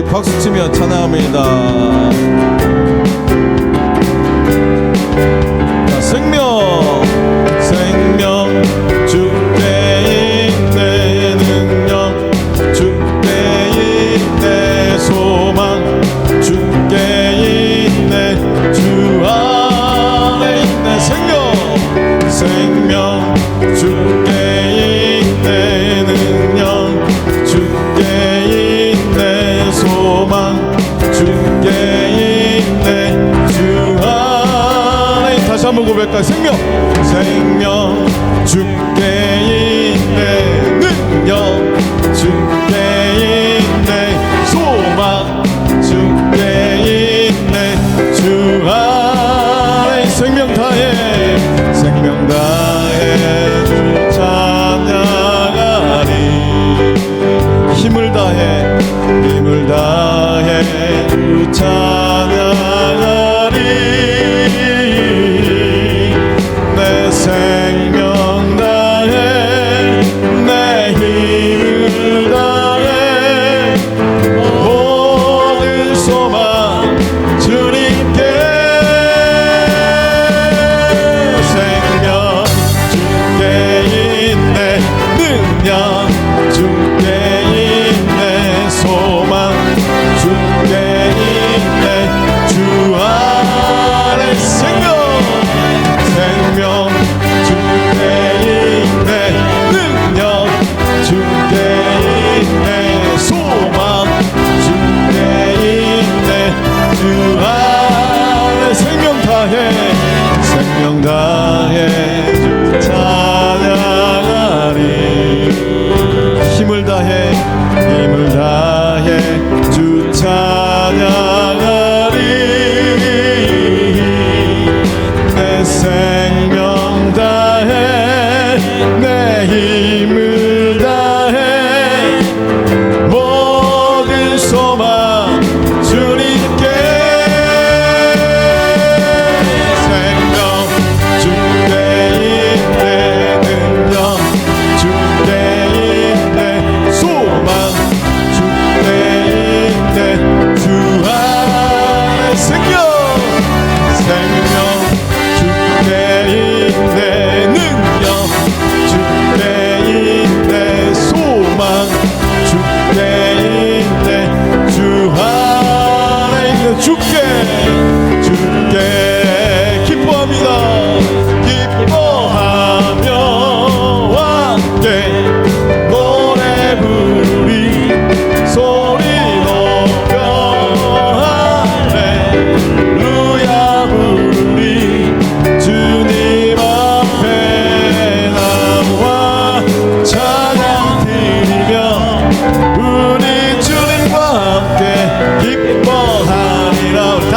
우리 박수치며 찬양합니다. 고백할 생명. 생명 주께 있네 능력. 주께 있네 소망. 주께 있네 주 안에 생명 다해. 생명 다해 주 찬양하리. 힘을 다해 힘을 다해 주 찬양 주 찬양.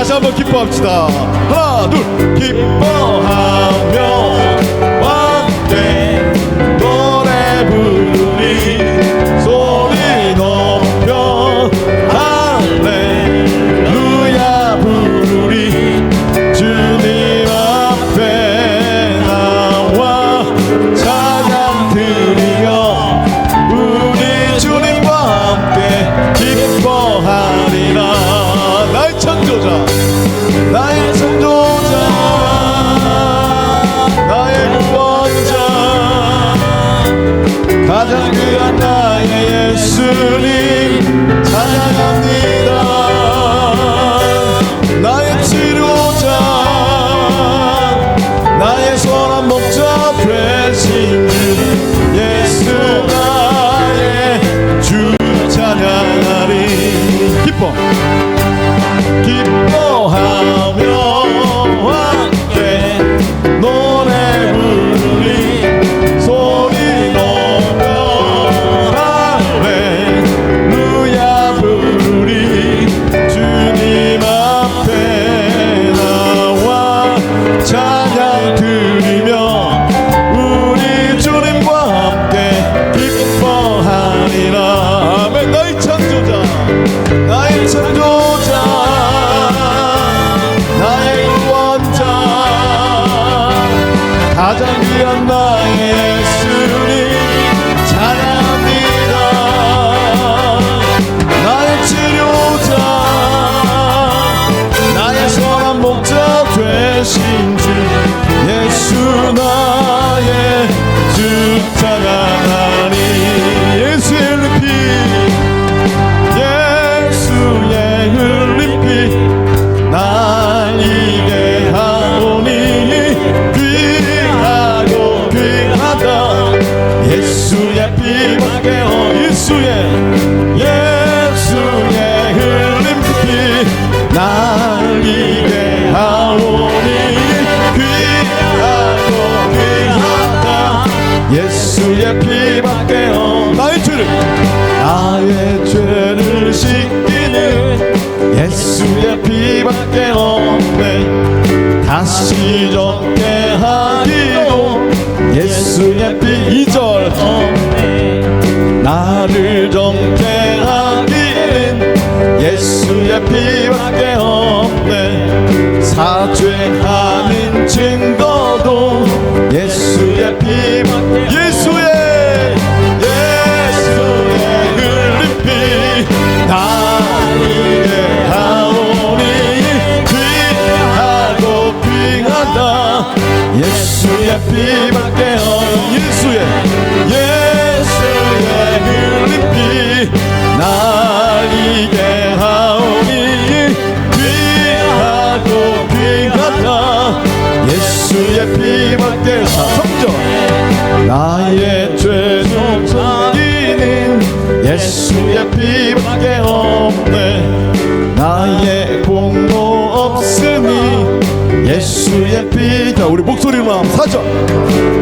다시 한번 기뻐합시다. 하나 둘. 기뻐하며. 심하게 어 예수의 예수의 흐름 피 날리게 하오니 귀하고 귀하다. 예수의 피밖에 어 나의 죄를 나의 죄를 씻기는 예수의 피밖에 없네. 다시 적게 하니 예수의 피 2절. 나를 정케 하기는 예수의 피밖에 없네. 사죄하는 증거도 예수의 피밖에 예수의 예수의 피밖에 나의 죄좀 살리는 예수의 피밖에 없네. 나의 공로 없으니 예수의 피 자, 우리 목소리로 한번 사죠.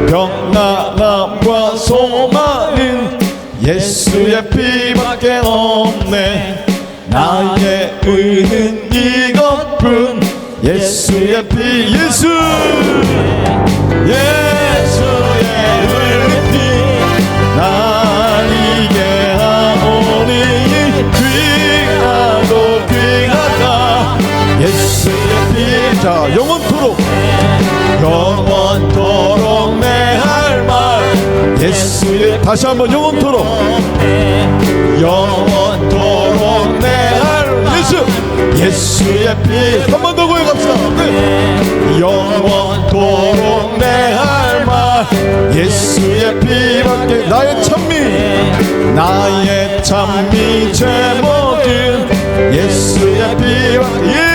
병나남과 소망은 예수의 피밖에 없네. 나의 의는 이것뿐 예수의 피 예수. 예 다시 한번 영원토록. 영원토록 내할 예수. 예수의 피 한 번 더 고백합시다. 네. 영원토록 내 할 말. 예수의 피밖에 나의 찬미. 나의 찬미 제목은 예수의 피와 예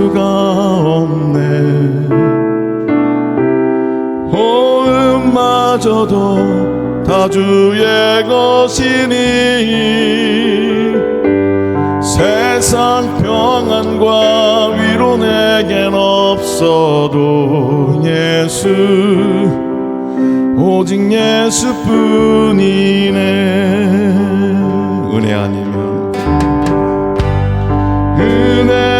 수가 없네. 호흡마저도 다 주의 것이니 세상 평안과 위로 내겐 없어도 예수 오직 예수뿐이네. 은혜 아니면. 은혜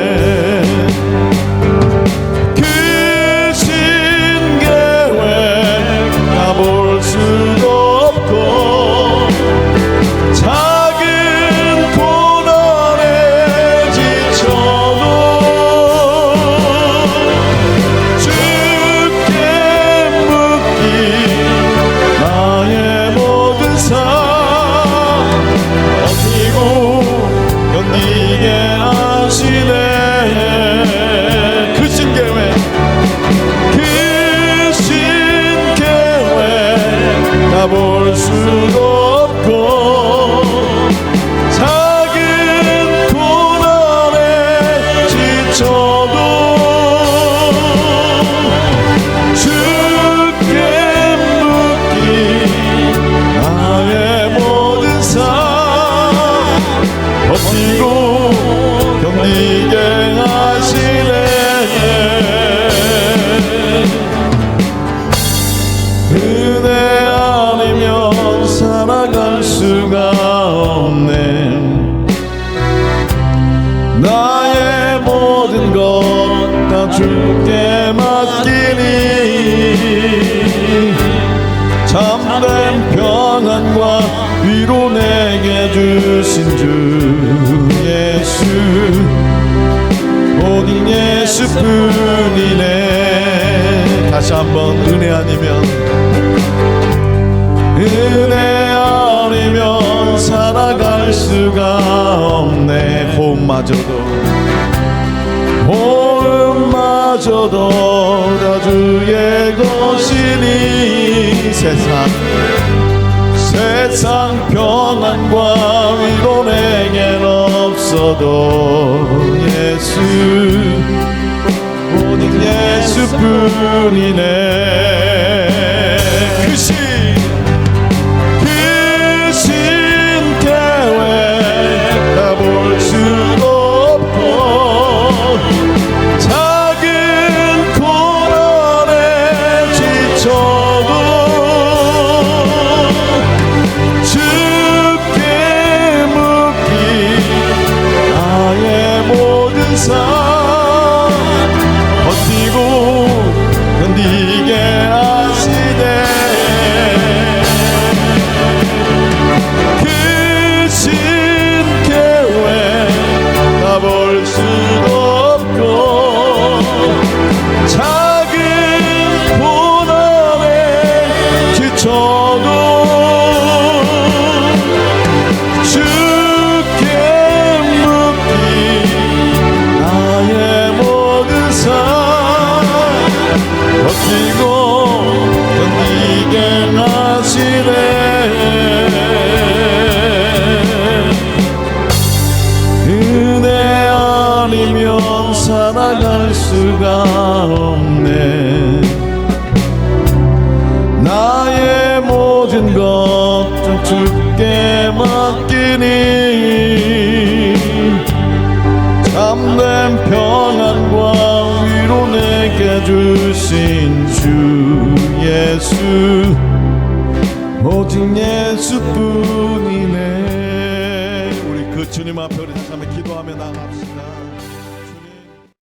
참된 평안과 위로 내게 주신 주 예수. 오직 예수뿐이네. 다시 한번 은혜 아니면 은혜 아니면 살아갈 수가 없네. 호흡마저도 호흡마저도 다 주의 세상 세상 평안과 위로 내겐 없어도 예수 오직 예수뿐이네 모 나의 모든 것좀 주께 맡기니. 참된 평안과 위로 내게 주신 주 예수 오직 예수뿐이네. 우리 그 주님 앞에 우리 다시 한번 기도하며 나갑시다